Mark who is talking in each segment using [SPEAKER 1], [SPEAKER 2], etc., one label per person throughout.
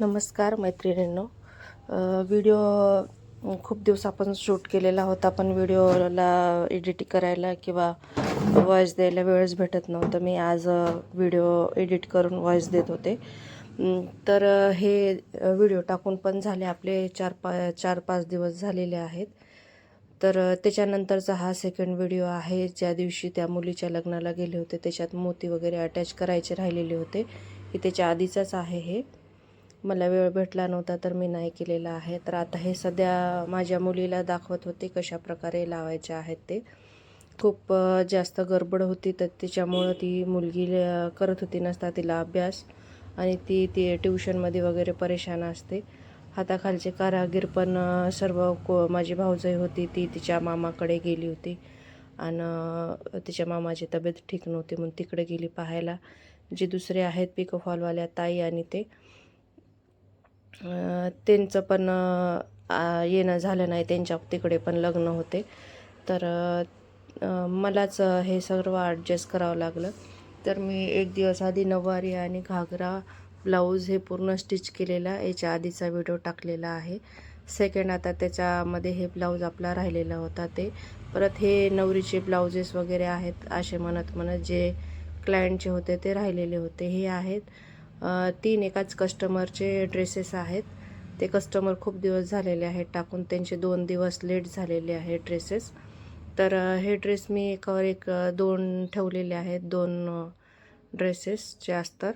[SPEAKER 1] नमस्कार मैत्रिणींनो. व्हिडिओ खूप दिवस आपण शूट केलेला होता पण व्हिडिओला एडिट करायला किंवा व्हॉइस द्यायला वेळच भेटत नव्हतं. मी आज व्हिडिओ एडिट करून व्हॉइस देत होते. तर हे व्हिडिओ टाकून पण झाले आपले चार पा चार पाच दिवस झालेले आहेत. तर त्याच्यानंतरचा हा सेकंड व्हिडिओ आहे. ज्या दिवशी त्या मुलीच्या लग्नाला गेले होते त्याच्यात मोती वगैरे अटॅच करायचे राहिलेले होते. की त्याच्या आधीचाच आहे हे. मला वेळ भेटला नव्हता तर मी नाही केलेला आहे. तर आता हे सध्या माझ्या मुलीला दाखवत होते कशा प्रकारे लावायचे आहेत ते. खूप जास्त गडबड होती तर त्याच्यामुळं ती मुलगी करत होती नसता तिला अभ्यास. आणि ती ती ट्युशनमध्ये वगैरे परेशान असते. हाताखालचे कारागीर पण सर्व को माझी भाऊजाई होती ती तिच्या मामाकडे गेली होती. आणि तिच्या मामाची तब्येत ठीक नव्हती म्हणून तिकडे गेली पाहायला. जे दुसरे आहेत पिको फॉलवाल्या ताई आणि ते. त्यांचं पण येणं झालं नाही त्यांच्या तिकडे पण लग्न होते. तर मलाच हे सर्व ॲडजस्ट करावं लागलं. तर मी एक दिवस आधी नऊवारी आणि घागरा ब्लाऊज हे पूर्ण स्टिच केलेला. याच्या आधीचा व्हिडिओ टाकलेला आहे. सेकंड आता त्याच्यामध्ये हे ब्लाऊज आपला राहिलेला होता ते. परत हे नवरीचे ब्लाउजेस वगैरे आहेत असे म्हणत म्हणत जे क्लायंटचे होते ते राहिलेले होते. हे आहेत. तीन एकाच कस्टमरचे ड्रेसेस आहेत. ते कस्टमर खूप दिवस झालेले आहेत टाकून. त्यांचे दोन दिवस लेट झालेले आहे ड्रेसेस तर हे ड्रेस मी एकावर एक दोन ठेवलेले आहेत. दोन ड्रेसेसचे अस्तर. असतात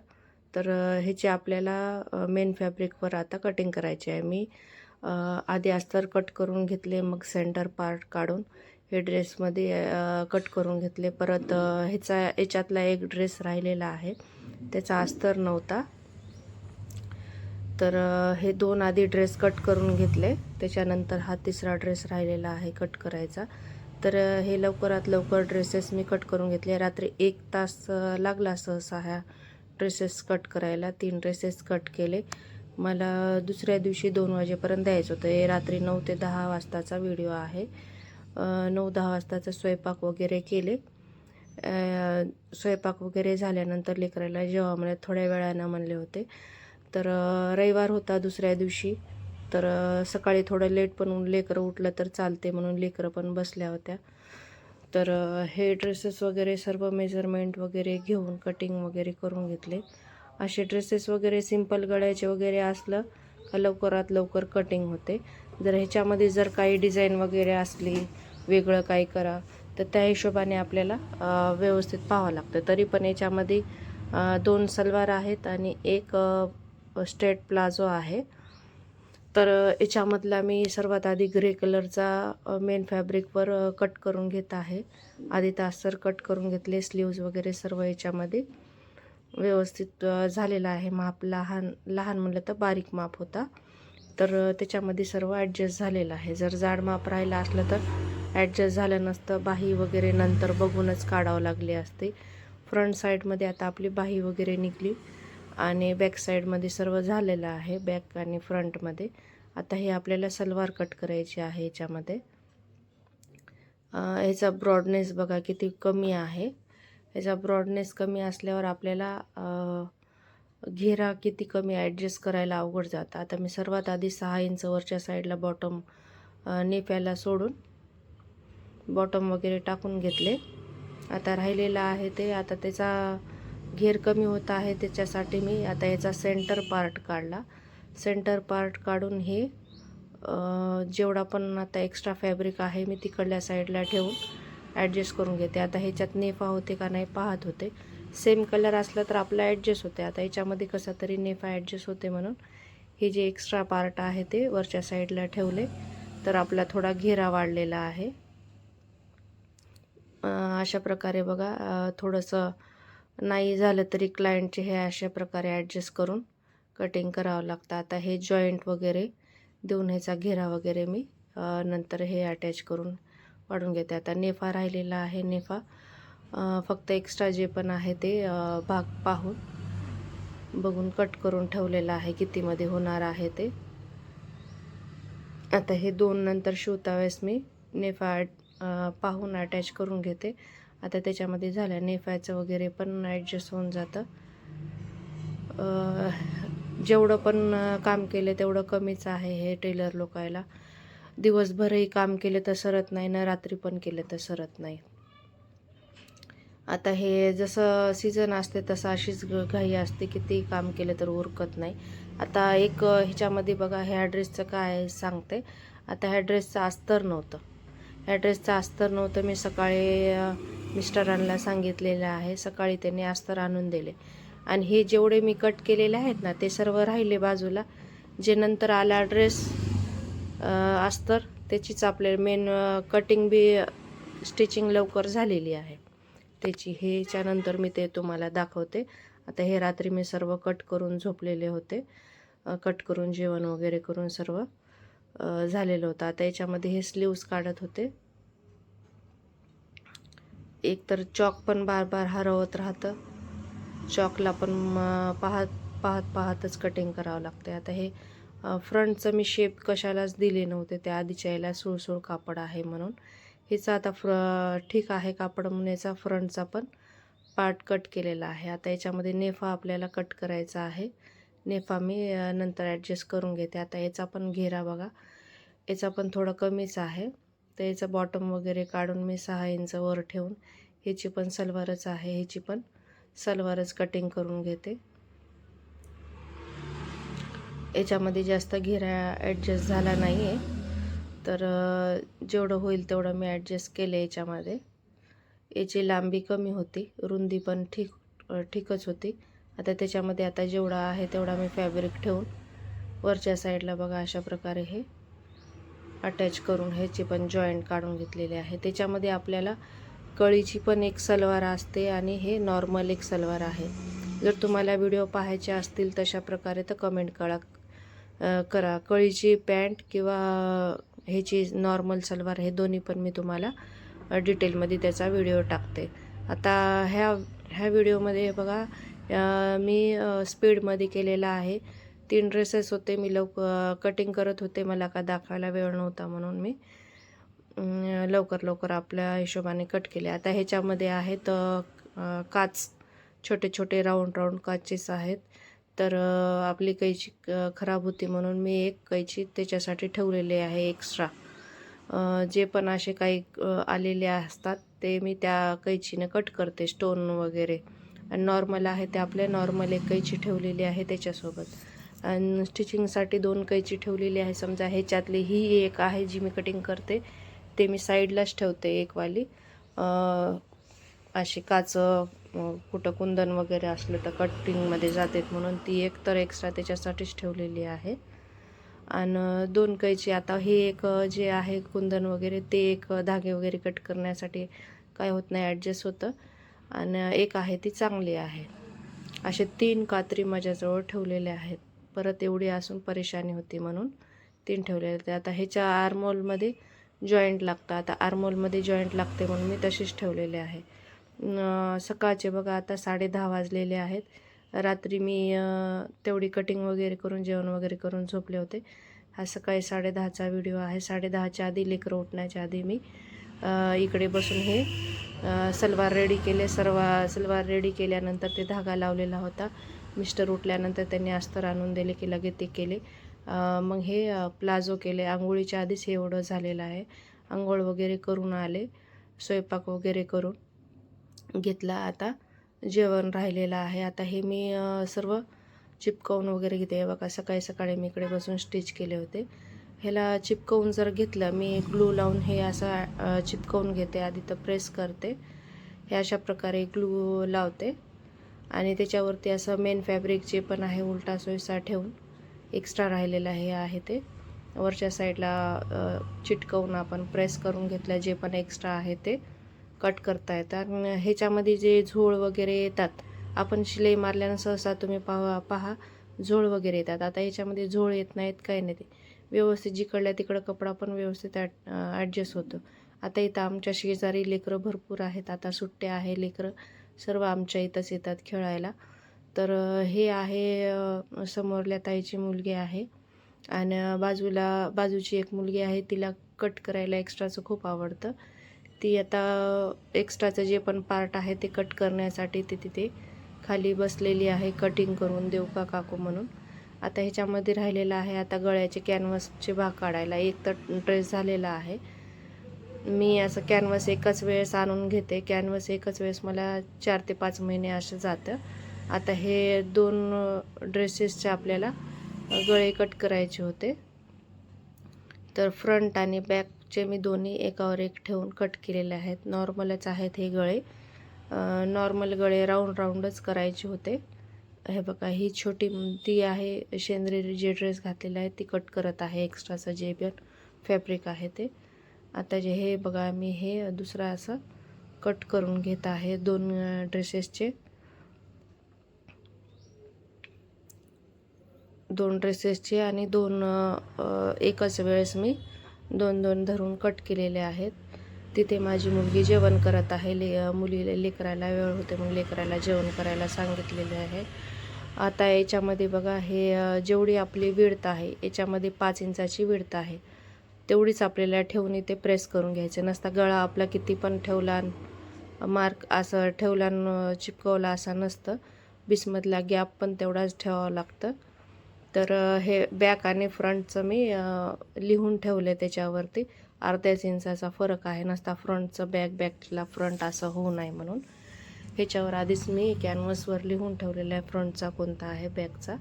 [SPEAKER 1] तर ह्याचे आपल्याला मेन फॅब्रिकवर आता कटिंग करायचे आहे मी. आधी अस्तर कट करून घेतले मग सेंटर पार्ट काढून हे ड्रेसमध्ये कट करून घेतले. परत ह्याचा याच्यातला एक ड्रेस राहिलेला आहे. त्याचा अस्तर नव्हता. तर हे दोन आधी ड्रेस कट करून घेतले. त्याच्यानंतर हा तिसरा ड्रेस राहिलेला आहे कट करायचा. तर हे लवकरात लवकर ड्रेसेस मी कट करून घेतले. रात्री एक तास लागला सहसा ह्या ड्रेसेस कट करायला. तीन ड्रेसेस कट केले. मला दुसऱ्या दिवशी दोन वाजेपर्यंत द्यायचं होतं. हे रात्री नऊ ते दहा वाजताचा व्हिडिओ आहे. नऊ दहा वाजताचा स्वयंपाक वगैरे केले. स्वयंपाक वगैरे झाल्यानंतर लेकराला जेव्हा मला थोड्या वेळानं म्हणले होते. तर रविवार होता दुसऱ्या दिवशी. तर सकाळी थोडं लेट पण लेकरं उठलं तर चालते म्हणून लेकरं पण बसल्या होत्या. तर हे ड्रेसेस वगैरे सर्व मेजरमेंट वगैरे घेऊन कटिंग वगैरे करून घेतले. असे ड्रेसेस वगैरे सिंपल गळ्याचे वगैरे असलं का लवकरात लवकर कटिंग होते. जर ह्याच्यामध्ये जर काही डिझाईन वगैरे असली वेगळं काही करा. तर त्या हिशोबाने आपल्याला व्यवस्थित पाहावं लागतं. तरी पण याच्यामध्ये दोन सलवार आहेत आणि एक स्ट्रेट प्लाझो आहे. तर याच्यामधला मी सर्वात आधी ग्रे कलरचा मेन फॅब्रिकवर कट करून घेत आहे. आधी तासर कट करून घेतले स्लीव्ज वगैरे सर्व याच्यामध्ये. व्यवस्थित झालेला आहे माप. लहान लहान म्हणलं तर बारीक माप होता. तर त्याच्यामध्ये सर्व ॲडजस्ट झालेलं आहे. जर जाड माप राहिला असलं तर ॲडजस्ट झालं नसतं. बाही वगैरे नंतर बघूनच काढावं लागले असते. फ्रंट साईडमध्ये आता आपली बाही वगैरे निघली आणि बॅक साईडमध्ये सर्व झालेलं आहे बॅक आणि फ्रंटमध्ये आता हे आपल्याला सलवार कट करायची आहे याच्यामध्ये. ह्याचा ब्रॉडनेस बघा किती कमी आहे. ह्याचा ब्रॉडनेस कमी असल्यावर आपल्याला घेरा किती कमी ॲडजस्ट करायला अवघड जातं. आता मी सर्वात आधी सहा इंच वरच्या साईडला बॉटम नेफ्याला सोडून बॉटम वगैरे टाकून घेतले. आता राहिलेलं आहे ते. आता त्याचा घेर कमी होत आहे त्याच्यासाठी मी आता याचा सेंटर पार्ट काढला. सेंटर पार्ट काढून हे जेवढा पण आता एक्स्ट्रा फॅब्रिक आहे मी तिकडल्या साईडला ठेवून ॲडजस्ट करून घेते. आता ह्याच्यात नेफा होते का नाही पाहत होते. सेम कलर असला तर आपला ॲडजस्ट होते. आता याच्यामध्ये कसा तरी नेफा ॲडजस्ट होते म्हणून हे जे एक्स्ट्रा पार्ट आहे ते वरच्या साईडला ठेवले. तर आपला थोडा घेरा वाढलेला आहे. अशा प्रकारे बघा थोडंसं नाही झालं तरी क्लायंटचे हे अशा प्रकारे ॲडजस्ट करून कटिंग करावं लागतं. आता हे जॉईंट वगैरे देऊन ह्याचा घेरा वगैरे मी नंतर हे अटॅच करून वाढून घेते. आता नेफा राहिलेला आहे नेफा. फक्त एक्स्ट्रा जे पण आहे ते भाग पाहून बघून कट करून ठेवलेलं आहे कितीमध्ये होणार आहे ते. आता हे दोन नंतर शिवता वेळेस मी नेफा पाहून अटॅच करून घेते. आता त्याच्यामध्ये झाल्या नेफायचं वगैरे पण ॲडजस्ट होऊन जातं. जेवढं पण काम केलं तेवढं कमीच आहे हे टेलर लोकायला. दिवसभरही काम केले तर सरत नाही ना रात्री पण केले तर सरत नाही. आता हे जसं सीझन असते तसं अशीच घाई असते किती काम केलं तर उरकत नाही. आता एक ह्याच्यामध्ये बघा ह्या ड्रेसचं काय आहे सांगते? आता ह्या ड्रेसचं अस्तर नव्हतं. ह्या ड्रेसचं अस्तर नव्हतं. मी सकाळी मिस्टरांना सांगितलेलं आहे. सकाळी त्यांनी अस्तर आणून दिले. आणि हे जेवढे मी कट केलेले आहेत ना ते सर्व राहिले बाजूला. जे नंतर आला ड्रेस अस्तर त्याचीच आपले मेन कटिंग बी स्टिचिंग लवकर झालेली आहे. त्याची ह्याच्यानंतर मी ते तुम्हाला दाखवते. आता हे रात्री मी सर्व कट करून झोपलेले होते. कट करून जेवण वगैरे करून सर्व. झालेलं होतं. आता याच्यामध्ये हे स्लीव्स काढत होते. एक तर चॉक पण बार बार हरवत राहतं. चॉकला पण म, पाहत पाहत पाहतच कटिंग करावं लागते आता हे फ्रंटचं मी शेप कशालाच दिले नव्हते. त्या आधीच्या याला सुळसुळ कापड आहे म्हणून. हिचा आता फ्र ठीक आहे कापड म्हणून याचा फ्रंटचा पण पार्ट कट केलेला आहे. आता याच्यामध्ये नेफा आपल्याला कट करायचा आहे. नेफा मी नंतर ॲडजस्ट करून घेते. आता याचा पण घेरा बघा. याचा पण थोडा कमीच आहे. तर याचं बॉटम वगैरे काढून मी सहा इंच वर ठेवून ह्याची पण सलवारच आहे. ह्याची पण सलवारच कटिंग करून घेते. याच्यामध्ये जास्त घेरा ॲडजस्ट झाला नाही आहे तर जेवढं होईल तेवढं मी ॲडजस्ट केलं याच्यामध्ये. याची लांबी कमी होती. रुंदी पण ठीक ठीकच होती. आता त्याच्यामध्ये आता जेवढा आहे तेवढा मी फॅब्रिक ठेवून वरच्या साईडला बघा अशा प्रकारे हे अटॅच करून ह्याचे पण जॉईंट काढून घेतलेले आहे. त्याच्यामध्ये आपल्याला कळीची पण एक सलवार असते आणि हे नॉर्मल एक सलवार आहे. जर तुम्हाला व्हिडिओ पाहायचे असतील तशा प्रकारे तर कमेंट कळा करा. कळीची पॅन्ट किंवा ह्याची नॉर्मल सलवार हे दोन्ही पण मी तुम्हाला डिटेलमध्ये त्याचा व्हिडिओ टाकते. आता ह्या ह्या व्हिडिओमध्ये बघा मी स्पीडमध्ये केलेला आहे. तीन ड्रेसेस होते मी लवक कटिंग करत होते. मला का दाखवायला वेळ नव्हता म्हणून मी लवकर लवकर आपल्या हिशोबाने कट केले. आता ह्याच्यामध्ये आहेत काच छोटे छोटे राऊंड राऊंड काचेस आहेत. तर आपली कैची खराब होती म्हणून मी एक कैची त्याच्यासाठी ठेवलेली आहे एक्स्ट्रा. जे पण असे काही आलेले असतात ते मी त्या कैचीने कट करते स्टोन वगैरे. आणि नॉर्मल आहे ते आपल्या नॉर्मल एक कैची ठेवलेली आहे त्याच्यासोबत. आणि स्टिचिंगसाठी दोन कैची ठेवलेली आहे समजा ह्याच्यातली ही एक आहे जी मी कटिंग करते ते मी साईडलाच ठेवते एकवाली. अशी काच कुठं कुंदन वगैरे असलं तर कटिंगमध्ये जातात म्हणून ती एक तर एक्स्ट्रा त्याच्यासाठीच ठेवलेली आहे. आणि दोन कैची आता हे एक जे आहे कुंदन वगैरे ते एक धागे वगैरे कट करण्यासाठी काय होत नाही ॲडजस्ट होतं. आणि एक आहे ती चांगली आहे. असे तीन कात्री माझ्याजवळ ठेवलेल्या आहेत. परत एवढी असून परेशानी होती म्हणून तीन ठेवलेले होते आता ह्याच्या आर्मोलमध्ये जॉईंट लागतं. आता आर्मोलमध्ये जॉईंट लागते म्हणून मी तशीच ठेवलेले आहे. सकाळचे बघा आता साडे दहा वाजलेले आहेत. रात्री मी तेवढी कटिंग वगैरे करून जेवण वगैरे करून झोपले होते. हा सकाळी साडे दहाचा व्हिडिओ आहे. साडे दहाच्या आधी लेकरं उठण्याच्या आधी मी इकडे बसून हे सलवार रेडी केले सर्व सलवार रेडी केल्यानंतर ते धागा लावलेला होता. मिस्टर उठल्यानंतर त्यांनी अस्तर आणून दिले की लगेच ते केले. मग हे प्लाझो केले. आंघोळीच्या आधीच हे एवढं झालेलं आहे. आंघोळ वगैरे करून आले. स्वयंपाक वगैरे करून घेतला. आता जेवण राहिलेलं आहे. आता हे मी सर्व चिपकवून वगैरे घेते. बघा सकाळी सकाळी मी इकडे बसून स्टिच केले होते. ह्याला चिपकवून जर घेतलं मी ग्लू लावून हे असं चिपकवून घेते. आधी तर प्रेस करते. हे अशा प्रकारे ग्लू लावते. आणि त्याच्यावरती असं मेन फॅब्रिक जे पण आहे उलटा सोयसा ठेवून एक्स्ट्रा राहिलेलं हे आहे ते. वरच्या साईडला चिटकवून आपण प्रेस करून घेतलं जे पण एक्स्ट्रा आहे ते कट करता येतं. आणि ह्याच्यामध्ये जे झोळ वगैरे येतात आपण शिलाई मारल्यानं सहसा तुम्ही पाहा पहा झोळ वगैरे येतात. आता ह्याच्यामध्ये झोळ येत नाहीत काही नाही. ते व्यवस्थित जिकडल्या तिकडं कपडा पण व्यवस्थित ॲड ॲडजस्ट होतो. आता इथं आमच्या शेजारी लेकरं भरपूर आहेत. आता सुट्ट्या आहे लेकरं. सर्व आमच्या इथंच येतात खेळायला. तर हे आहे समोरल्या ताईची मुलगी आहे. आणि बाजूला बाजूची एक मुलगी आहे. तिला कट करायला एक्स्ट्राचं खूप आवडतं. ती आता एक्स्ट्राचं जे पण पार्ट आहे ते कट करण्यासाठी ती तिथे खाली बसलेली आहे. कटिंग करून देऊ का काकू म्हणून. आता ह्याच्यामध्ये राहिलेला आहे आता गळ्याचे कॅनव्हसचे भाग काढायला. एक तर ड्रेस झालेला आहे. मी असं कॅनव्हस एकच वेळेस आणून घेते. कॅनव्हस एकच वेळेस मला चार ते पाच महिने असं जातं. आता हे दोन ड्रेसेसचे आपल्याला गळे कट करायचे होते. तर फ्रंट आणि बॅकचे मी दोन्ही एकावर एक ठेवून कट केलेले आहेत. नॉर्मलच आहेत हे गळे. नॉर्मल गळे राऊंड राऊंडच करायचे होते. हे बघा ही छोटी ती आहे. शेंद्री जे ड्रेस घातलेला आहे ती कट करत आहे. एक्स्ट्राचं जे पण फॅब्रिक आहे ते. आता जे हे बघा मी हे दुसरं असं कट करून घेत आहे. दोन ड्रेसेसचे दोन ड्रेसेसचे आणि दोन एकच वेळेस मी दोन दोन धरून कट केलेले आहेत. तिथे माझी मुलगी जेवण करत आहे. ले मुलीला लेकरायला वेळ होते मग लेकरायला जेवण करायला सांगितलेले आहे. आता याच्यामध्ये बघा हे जेवढी आपली विडत आहे याच्यामध्ये पाच इंचाची विडत आहे. तेवढीच आपल्याला ठेवून इथे प्रेस करून घ्यायचं. नसता गळा आपला किती पण ठेवला मार्क असं ठेवला चिपकवला असा नसतं. बीसमधला गॅप पण तेवढाच ठेवावं लागतं. तर हे बॅक आणि फ्रंटचं मी लिहून ठेवले त्याच्यावरती. अर्ध्याच इंचाचा फरक आहे नसता फ्रंटचं बॅक बॅकला फ्रंट असं होऊ नये म्हणून. ह्याच्यावर आधीच मी कॅनव्हसवर लिहून ठेवलेला आहे फ्रंटचा कोणता आहे बॅकचा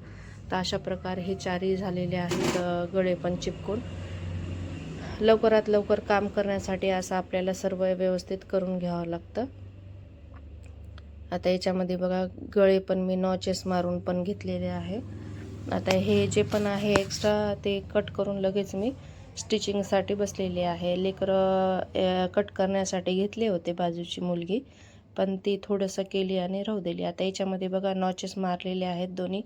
[SPEAKER 1] तर अशा प्रकारे हे चारही झालेले आहेत गळे पण चिपकून. लवकरात लवकर काम करण्यासाठी असं आपल्याला सर्व व्यवस्थित करून घ्यावं लागतं. आता याच्यामध्ये बघा गळे पण मी नॉचेस मारून पण घेतलेले आहे. आता हे जे पण आहे एक्स्ट्रा ते कट करून लगेच मी स्टिचिंगसाठी बसलेली आहे. लेकरं कट करण्यासाठी घेतले होते बाजूची मुलगी पण ती थोडंसं केली आणि राहू दिली. आता याच्यामध्ये बघा नॉचेस मारलेले आहेत दोन्ही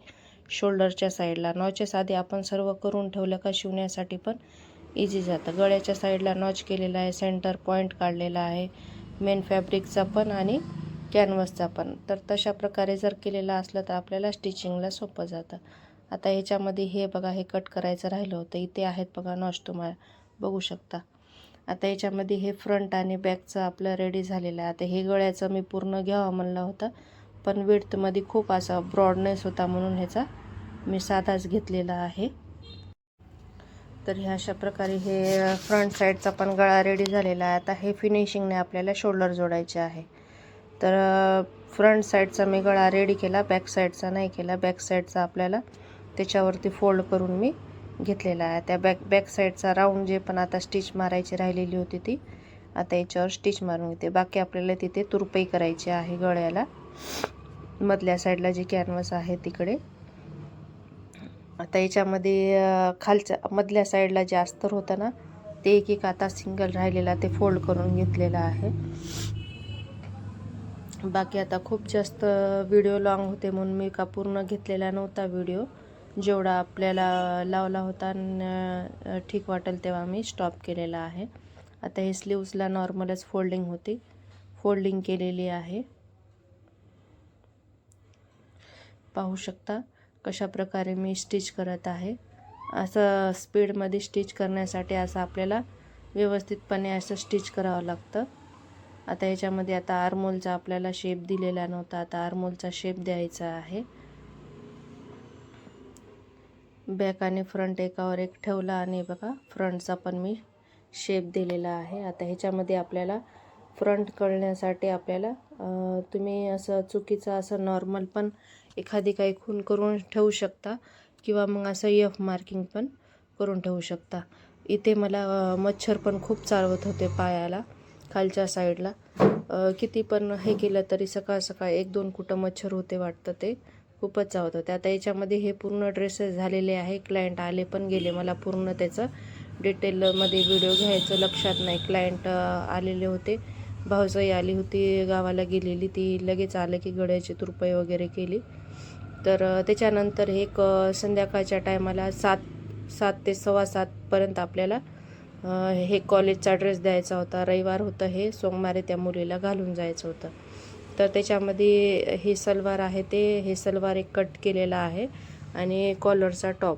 [SPEAKER 1] शोल्डरच्या साईडला. नॉचेस आधी आपण सर्व करून ठेवलं का शिवण्यासाठी पण इझी जातं. गळ्याच्या साईडला नॉच केलेला आहे सेंटर पॉईंट काढलेला आहे मेन फॅब्रिकचा पण आणि कॅनव्हसचा पण. तर तशा प्रकारे जर केलेला असलं तर आपल्याला स्टिचिंगला सोपं जातं. आता ह्याच्यामध्ये हे बघा हे कट करायचं राहिलं होतं. इथे आहेत बघा नॉश तुम्हाला बघू शकता. आता याच्यामध्ये हे फ्रंट आणि बॅकचं आपलं रेडी झालेलं आहे. आता हे गळ्याचं मी पूर्ण घ्यावं म्हणलं होतं पण विड्थमध्ये खूप असा ब्रॉडनेस होता म्हणून ह्याचा मी साधाच घेतलेला आहे. तर ह्या अशा प्रकारे हे फ्रंट साईडचा पण गळा रेडी झालेला आहे. आता हे फिनिशिंगने आपल्याला शोल्डर जोडायचे आहे. तर फ्रंट साईडचा मी गळा रेडी केला बॅक साईडचा नाही केला. बॅक साईडचा आपल्याला त्याच्यावरती फोल्ड करून मी घेतलेला आहे. त्या बॅक बॅक साईडचा राऊंड जे पण आता स्टिच मारायची राहिलेली होती ती आता याच्यावर स्टिच मारून घेते. बाकी आपल्याला तिथे तुरपई करायची आहे गळ्याला. मधल्या साईडला जे कॅनव्हस आहे तिकडे. आता याच्यामध्ये खालच्या मधल्या साईडला जे अस्तर होतं ना ते एक एक आता सिंगल राहिलेला ते फोल्ड करून घेतलेलं आहे. बाकी आता खूप जास्त व्हिडिओ लॉंग होते म्हणून मी का पूर्ण घेतलेला नव्हता व्हिडिओ जेवढा आपल्याला लावला होता न ठीक वाटेल तेव्हा मी स्टॉप केलेला आहे. आता हे स्लीव्सला नॉर्मलच फोल्डिंग होती. फोल्डिंग केलेली आहे. पाहू शकता कशा प्रकारे मी स्टिच करत आहे. असं स्पीडमध्ये स्टिच करण्यासाठी असं आपल्याला व्यवस्थितपणे असं स्टिच करावं लागतं. आता याच्यामध्ये आता आरमोलचा आपल्याला शेप दिलेला नव्हता. आता आरमोलचा शेप द्यायचा आहे. बॅक आणि फ्रंट एकावर एक ठेवला आणि बघा फ्रंटचा पण मी शेप दिलेला आहे. आता ह्याच्यामध्ये आपल्याला फ्रंट कळण्यासाठी आपल्याला तुम्ही असं चुकीचं असं नॉर्मल पण एखादी काही खून करून ठेवू शकता किंवा मग असं यफ मार्किंग पण करून ठेवू शकता. इथे मला मच्छर पण खूप चालवत होते पायाला खालच्या साईडला किती पण हे केलं तरी सकाळ सकाळ एक दोन कुठं मच्छर होते वाटतं ते. खूपच चावत. होते आता याच्यामध्ये हे पूर्ण ड्रेसेस झालेले आहे. क्लायंट आले पण गेले. मला पूर्ण त्याचं डिटेलमध्ये व्हिडिओ घ्यायचं लक्षात नाही. क्लायंट आलेले होते. भाऊजाई आली होती गावाला गेलेली. ती लगेच आलं की गड्याची तुरपई वगैरे केली. तर त्याच्यानंतर एक संध्याकाळच्या टायमाला सात सात ते सव्वा सातपर्यंत आपल्याला हे कॉलेजचा ड्रेस द्यायचा होता. रविवार होतं हे. सोमवारी त्या मुलीला घालून जायचं होतं. तर त्याच्यामध्ये हे सलवार आहे ते हे सलवार एक कट केलेला आहे आणि कॉलरचा टॉप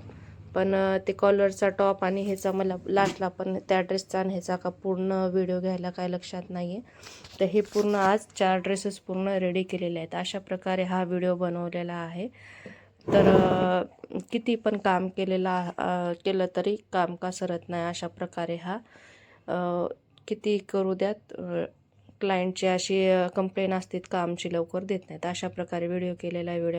[SPEAKER 1] पण ते कॉलरचा टॉप आणि ह्याचा मला लास्टला पण त्या ड्रेसचा आणि ह्याचा का पूर्ण व्हिडिओ घ्यायला काय लक्षात नाही आहे तर हे पूर्ण आज चार ड्रेसेस पूर्ण रेडी केलेले आहेत. अशा प्रकारे हा व्हिडिओ बनवलेला आहे. तर किती पण काम केलेला केलं तरी काम का सरत नाही अशा प्रकारे हा. किती करू द्यात क्लायंटची अशी कंप्लेन असतात का आमची? लवकर देत नाहीत. अशा प्रकारे व्हिडिओ केलेला व्हिडिओ